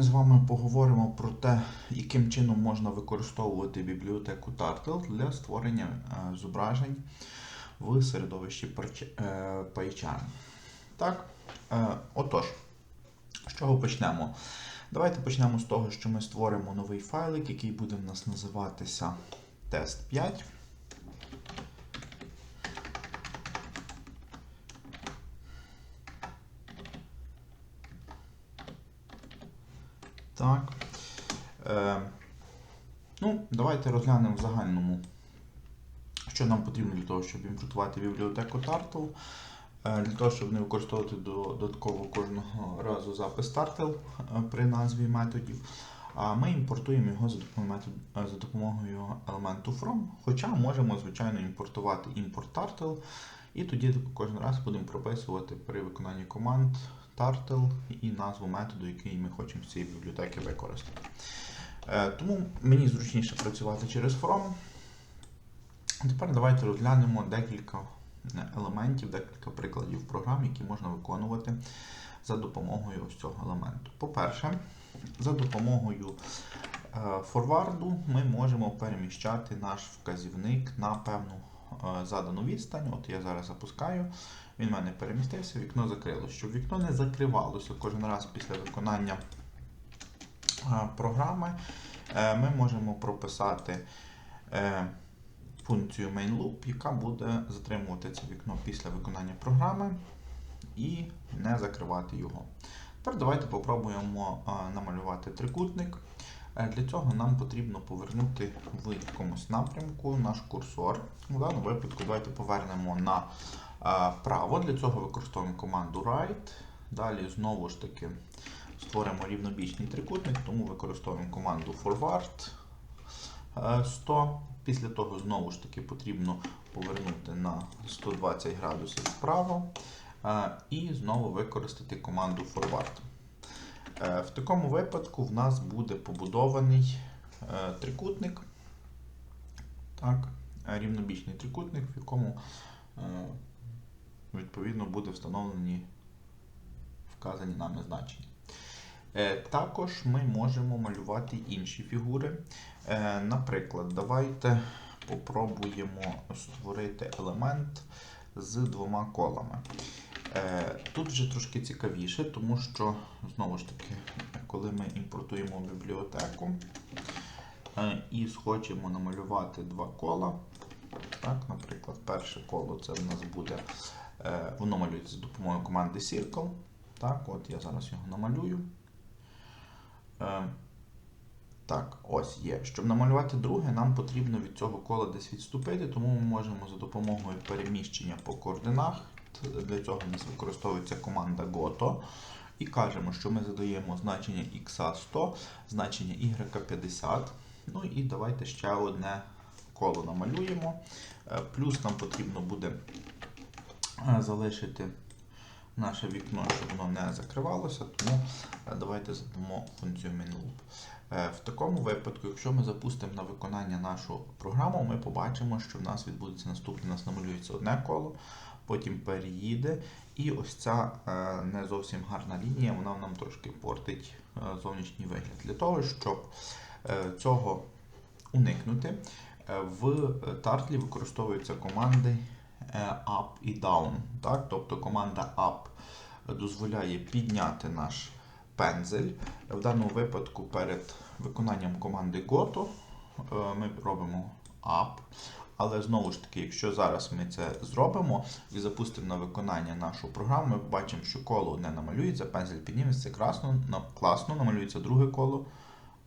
ми з вами поговоримо про те, яким чином можна використовувати бібліотеку Turtle для створення е, зображень в середовищі парч- е, PyCharm. Так, е, отож, з чого почнемо? Давайте почнемо з того, що ми створимо новий файлик, який буде в нас називатися тест 5. Так. Е, ну, давайте розглянемо в загальному, що нам потрібно для того, щоб імпортувати бібліотеку Turtle. Е, Для того, щоб не використовувати додатково кожного разу запис Turtle е, при назві методів. Ми імпортуємо його за допомогою, метод- е, за допомогою елементу from, хоча можемо, звичайно, імпортувати import Turtle, і тоді кожен раз будемо прописувати при виконанні команд Turtle і назву методу, який ми хочемо з цієї бібліотеки використати. Е, Тому мені зручніше працювати через from. Тепер давайте розглянемо декілька е, елементів, декілька прикладів програм, які можна виконувати за допомогою ось цього елементу. По-перше, за допомогою е, форварду ми можемо переміщати наш вказівник на певну задану відстань. От я зараз запускаю, він в мене перемістився, вікно закрилося. Щоб вікно не закривалося кожен раз після виконання е, програми, е, ми можемо прописати е, функцію mainLoop, яка буде затримувати це вікно після виконання програми і не закривати його. Тепер давайте попробуємо намалювати трикутник. Е, Для цього нам потрібно повернути в якомусь напрямку наш курсор. В даному випадку давайте повернемо на право. Для цього використовуємо команду right. Далі знову ж таки створимо рівнобічний трикутник, тому використовуємо команду forward е, 100. Після того знову ж таки потрібно повернути на 120 градусів вправо е, і знову використати команду forward. Е, В такому випадку в нас буде побудований е, трикутник, так, рівнобічний трикутник, в якому е, відповідно буде встановлені вказані нами значення. Також ми можемо малювати інші фігури. Наприклад, давайте попробуємо створити елемент з двома колами. Е, Тут вже трошки цікавіше, тому що, знову ж таки, коли ми імпортуємо бібліотеку е, і схочемо намалювати два кола, так, наприклад, перше коло це в нас буде, е, воно малюється за допомогою команди Circle. Так, от я зараз його намалюю. Так, ось є. Щоб намалювати друге, нам потрібно від цього кола десь відступити, тому ми можемо за допомогою переміщення по координах. Для цього у нас використовується команда GOTO. І кажемо, що ми задаємо значення x 100, значення y 50. Ну і давайте ще одне коло намалюємо. Е, Плюс нам потрібно буде е, залишити наше вікно, щоб воно не закривалося, тому е, давайте задамо функцію MinLoop. В такому випадку, якщо ми запустимо на виконання нашу програму, ми побачимо, що в нас відбудеться наступне, у нас намалюється одне коло, потім переїде, і ось ця е, не зовсім гарна лінія, вона нам трошки портить е, зовнішній вигляд. Для того, щоб е, цього уникнути, в тартлі використовуються команди up і down. Так? Тобто команда up дозволяє підняти наш пензель. В даному випадку перед виконанням команди GOTO ми робимо up. Але знову ж таки, якщо зараз ми це зробимо і запустимо на виконання нашу програму, ми бачимо, що коло не намалюється, пензель підніметься красно, класно, намалюється друге коло,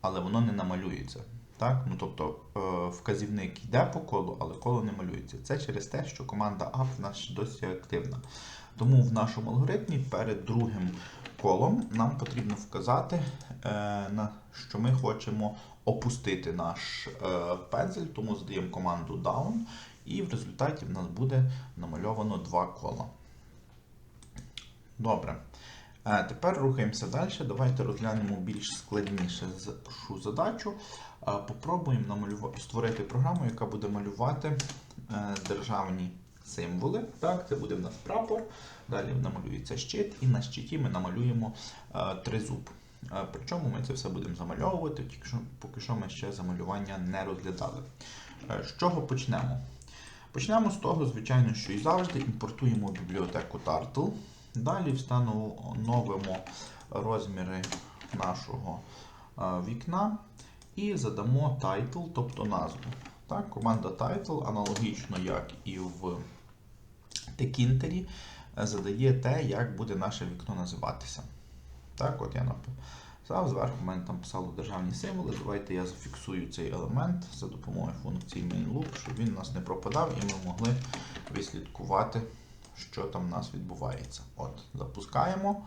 але воно не намалюється. Так? Ну, тобто е, вказівник йде по колу, але коло не малюється. Це через те, що команда up в нас досі активна. Тому в нашому алгоритмі перед другим колом нам потрібно вказати, е, що ми хочемо опустити наш е, пензель, тому задаємо команду down, і в результаті в нас буде намальовано два кола. Добре. Е, Тепер рухаємося далі. Давайте розглянемо більш складніше шу задачу. Е, Попробуємо намалюва- створити програму, яка буде малювати державні символи. Так, це буде в нас прапор. Далі намалюється щит, і на щиті ми намалюємо тризуб. Причому ми це все будемо замальовувати, поки що ми ще замалювання не розглядали. Е, З чого почнемо? Почнемо з того, звичайно, що і завжди імпортуємо бібліотеку Turtle. Далі встановимо розміри нашого е, вікна і задамо title, тобто назву. Так, команда title, аналогічно як і в Текінтері, задає те, як буде наше вікно називатися. Так, от я написав, зверху в мене там писало державні символи. Давайте я зафіксую цей елемент за допомогою функції mainLoop, щоб він у нас не пропадав і ми могли відслідкувати, що там у нас відбувається. От, запускаємо,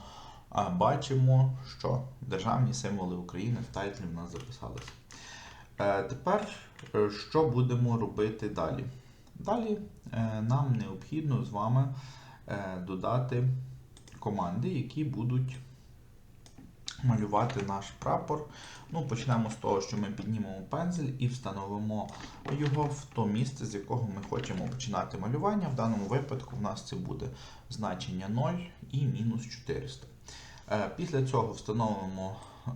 а бачимо, що державні символи України в тайтлі в нас записалися. Е, тепер е, що будемо робити далі? Далі е, нам необхідно з вами додати команди, які будуть малювати наш прапор. Ну, почнемо з того, що ми піднімемо пензель і встановимо його в то місце, з якого ми хочемо починати малювання. В даному випадку в нас це буде значення 0 і мінус 400. Е, Після цього встановимо е,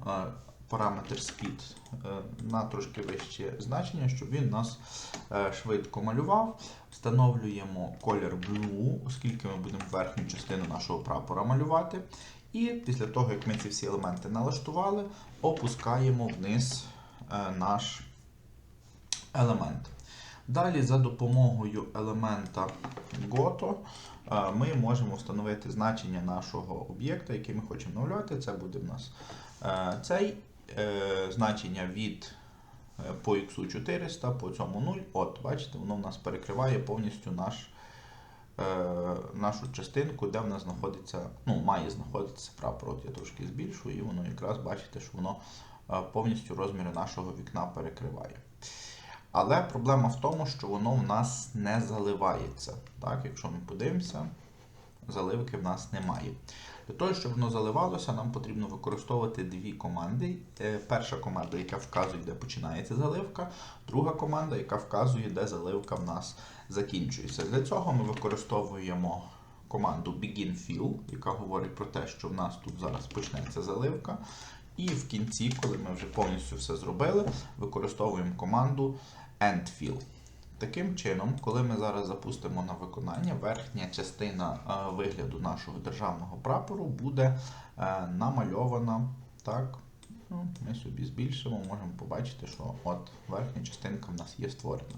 параметр speed е, на трошки вище значення, щоб він нас швидко малював. Встановлюємо колір blue, оскільки ми будемо верхню частину нашого прапора малювати. І після того, як ми ці всі елементи налаштували, опускаємо вниз е, наш елемент. Далі, за допомогою елемента Goto, е, ми можемо встановити значення нашого об'єкта, який ми хочемо малювати. Це буде в нас е, цей значення від по x 400, по цьому 0. От, бачите, воно в нас перекриває повністю наш, нашу частинку, де в нас знаходиться, ну, має знаходитися прапор. Я трошки збільшую, і воно якраз бачите, що воно е, повністю розміри нашого вікна перекриває. Але проблема в тому, що воно в нас не заливається. Так, якщо ми подивимося, заливки в нас немає. Для того, щоб воно заливалося, нам потрібно використовувати дві команди. Е, Перша команда, яка вказує, де починається заливка, друга команда, яка вказує, де заливка в нас закінчується. Для цього ми використовуємо команду BeginFill, яка говорить про те, що в нас тут зараз почнеться заливка. І в кінці, коли ми вже повністю все зробили, використовуємо команду EndFill. Таким чином, коли ми зараз запустимо на виконання, верхня частина е, вигляду нашого державного прапору буде е, намальована. Так, ну, ми собі збільшимо, можемо побачити, що от верхня частинка в нас є створена.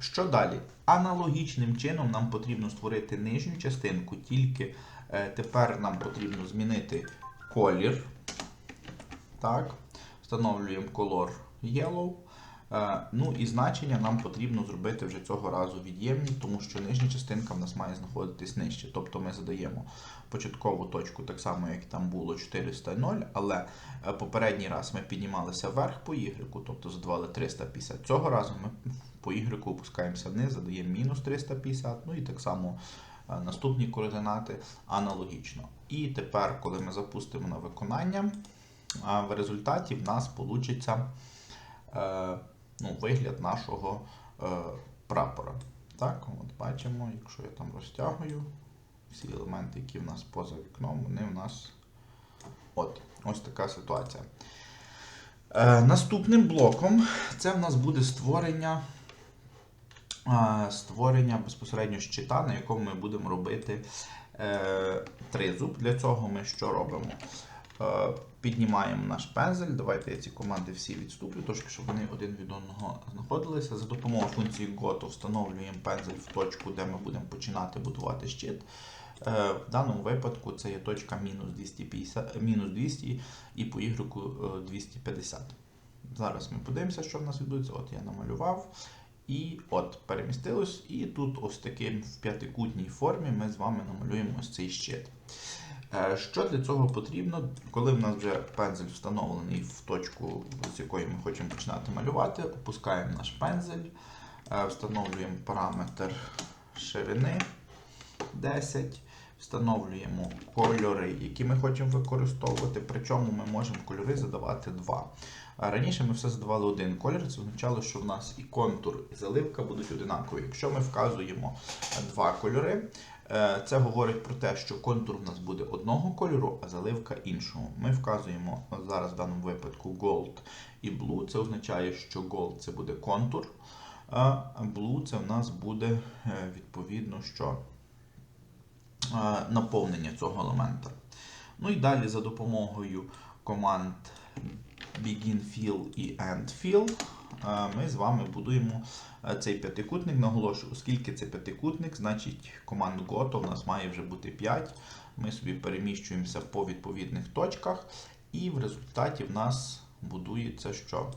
Що далі? Аналогічним чином нам потрібно створити нижню частинку, тільки е, тепер нам потрібно змінити колір. Так, встановлюємо color yellow. Е, Ну і значення нам потрібно зробити вже цього разу від'ємні, тому що нижня частинка в нас має знаходитись нижче. Тобто ми задаємо початкову точку так само, як там було 400 але е, попередній раз ми піднімалися вверх по Y, тобто задавали 350. Цього разу ми по Y опускаємося вниз, задаємо мінус 350, ну і так само е, наступні координати аналогічно. І тепер, коли ми запустимо на виконання, в результаті в нас вийде ну, вигляд нашого е, прапора. Так, от бачимо, якщо я там розтягую, всі елементи, які в нас поза вікном, вони в нас от, ось така ситуація. Е, наступним блоком це в нас буде створення, створення безпосередньо щита, на якому ми будемо робити е, тризуб. Для цього ми що робимо? Е, Піднімаємо наш пензель. Давайте я ці команди всі відступлю, трошки, щоб вони один від одного знаходилися. За допомогою функції GOTO встановлюємо пензель в точку, де ми будемо починати будувати щит. Е, В даному випадку це є точка мінус 250, мінус 200 і по Y 250. Зараз ми подивимося, що в нас відбудеться. От я намалював. І от перемістилось. І тут ось таким в п'ятикутній формі ми з вами намалюємо ось цей щит. Е, Що для цього потрібно, коли в нас вже пензель встановлений в точку, з якої ми хочемо починати малювати, опускаємо наш пензель, е, встановлюємо параметр ширини 10, встановлюємо кольори, які ми хочемо використовувати. Причому ми можемо кольори задавати два. А Раніше ми все задавали один колір, це означало, що в нас і контур, і заливка будуть одинакові. Якщо ми вказуємо два кольори, Е, Це говорить про те, що контур у нас буде одного кольору, а заливка іншого. Ми вказуємо зараз в даному випадку gold і blue. Це означає, що gold це буде контур, а blue це в нас буде е, відповідно, що е, наповнення цього елемента. Ну і далі за допомогою команд begin fill і end fill ми з вами будуємо е, цей п'ятикутник. Наголошую, оскільки це п'ятикутник, значить команд GOTO в нас має вже бути 5. Ми собі переміщуємося по відповідних точках, і в результаті в нас будується що?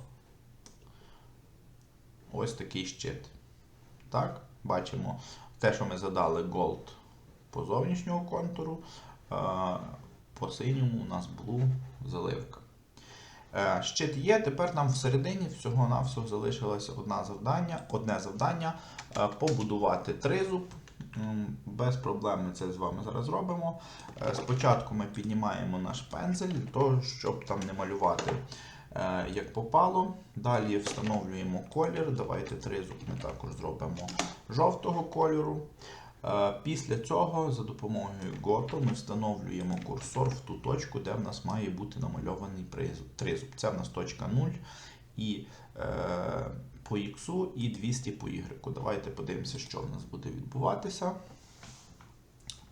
Ось такий щит. Так, бачимо те, що ми задали gold по зовнішнього контуру, е, по синьому у нас blue заливка. Е, Щит є, тепер нам всередині всього-навсього залишилося одне завдання, одне завдання е, побудувати тризуб. Без проблем ми це з вами зараз робимо. Е, Спочатку ми піднімаємо наш пензель для щоб там не малювати як попало. Далі встановлюємо колір. Давайте тризуб ми також зробимо жовтого кольору. Е, Після цього за допомогою GOTO ми встановлюємо курсор в ту точку, де в нас має бути намальований тризуб. Це в нас точка 0 і е, по X і 200 по Y. Давайте подивимося, що в нас буде відбуватися.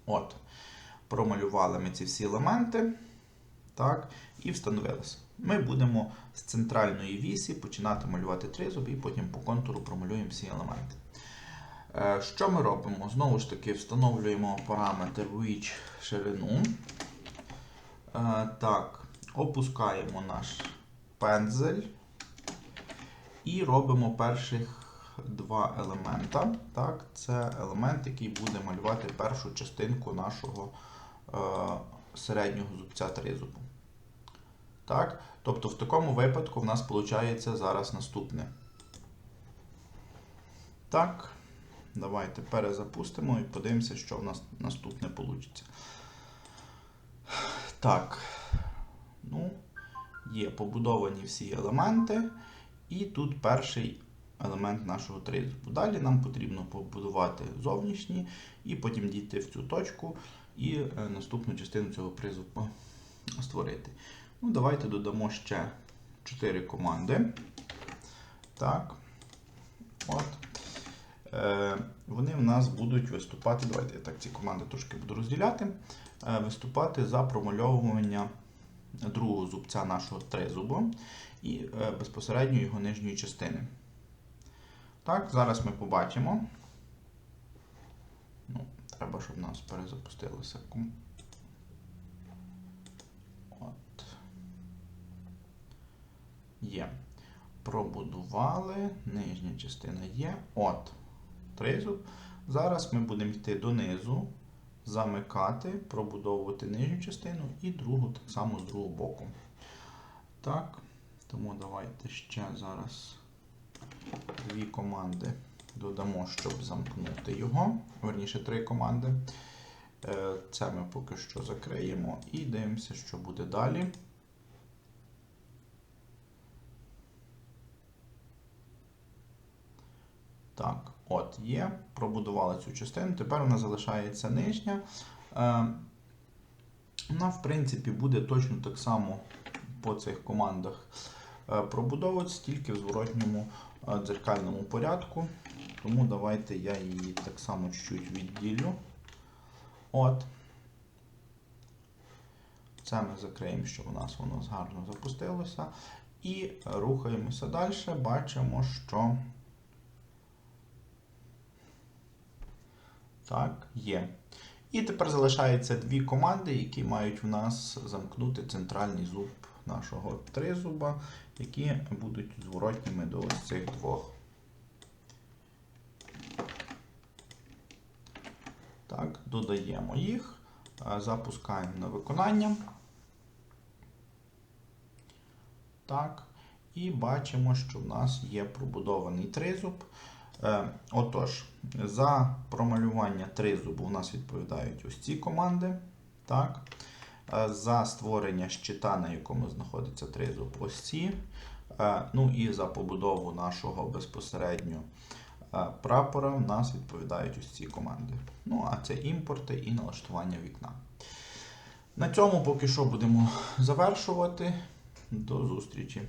От. Промалювали ми ці всі елементи. Так, і встановилися. Ми будемо з центральної вісі починати малювати тризуб і потім по контуру промалюємо всі елементи. Е, Що ми робимо? Знову ж таки, встановлюємо параметр reach ширину. Е, Так, опускаємо наш пензель і робимо перших два елемента. Так, це елемент, який буде малювати першу частинку нашого е, середнього зубця тризубу. Так, тобто в такому випадку в нас виходить зараз наступне. Так. Давайте перезапустимо і подивимося, що в нас наступне вийде. Так. Ну, є побудовані всі елементи. І тут перший елемент нашого тризубу. Далі нам потрібно побудувати зовнішні і потім дійти в цю точку і е, наступну частину цього призубу створити. Ну, Давайте додамо ще 4 команди. Так. От. Е, Вони в нас будуть виступати. Давайте я так ці команди трошки буду розділяти. Е, Виступати за промальовування другого зубця нашого тризубу і е, безпосередньо його нижньої частини. Так, зараз ми побачимо. Ну, Треба, щоб у нас перезапустилося. От. Є. Пробудували. Нижня частина є. От. Тризуб. Зараз ми будемо йти донизу, замикати, пробудовувати нижню частину і другу так само з другого боку. Так. Тому давайте ще зараз дві команди додамо, щоб замкнути його. Верніше три команди. Е, Це ми поки що закриємо і дивимося, що буде далі. Так, от є. Пробудували цю частину. Тепер вона залишається нижня. Е, Вона, в принципі, буде точно так само по цих командах е, пробудовуватися, тільки в зворотньому е, дзеркальному порядку. Тому давайте я її так само чуть-чуть відділю. От. Це ми закриємо, щоб у нас воно гарно запустилося. І рухаємося далі. Бачимо, що. Так, є. І тепер залишається дві команди, які мають в нас замкнути центральний зуб нашого тризуба, які будуть зворотніми до ось цих двох. Так, додаємо їх, е, запускаємо на виконання. Так, і бачимо, що в нас є пробудований тризуб. Е, Отож, за промалювання тризубу у нас відповідають ось ці команди. Так. Е, За створення щита, на якому знаходиться тризуб, ось ці. Е, Ну і за побудову нашого безпосередньо прапора в нас відповідають ось ці команди. Ну, а це імпорти і налаштування вікна. На цьому поки що будемо завершувати. До зустрічі.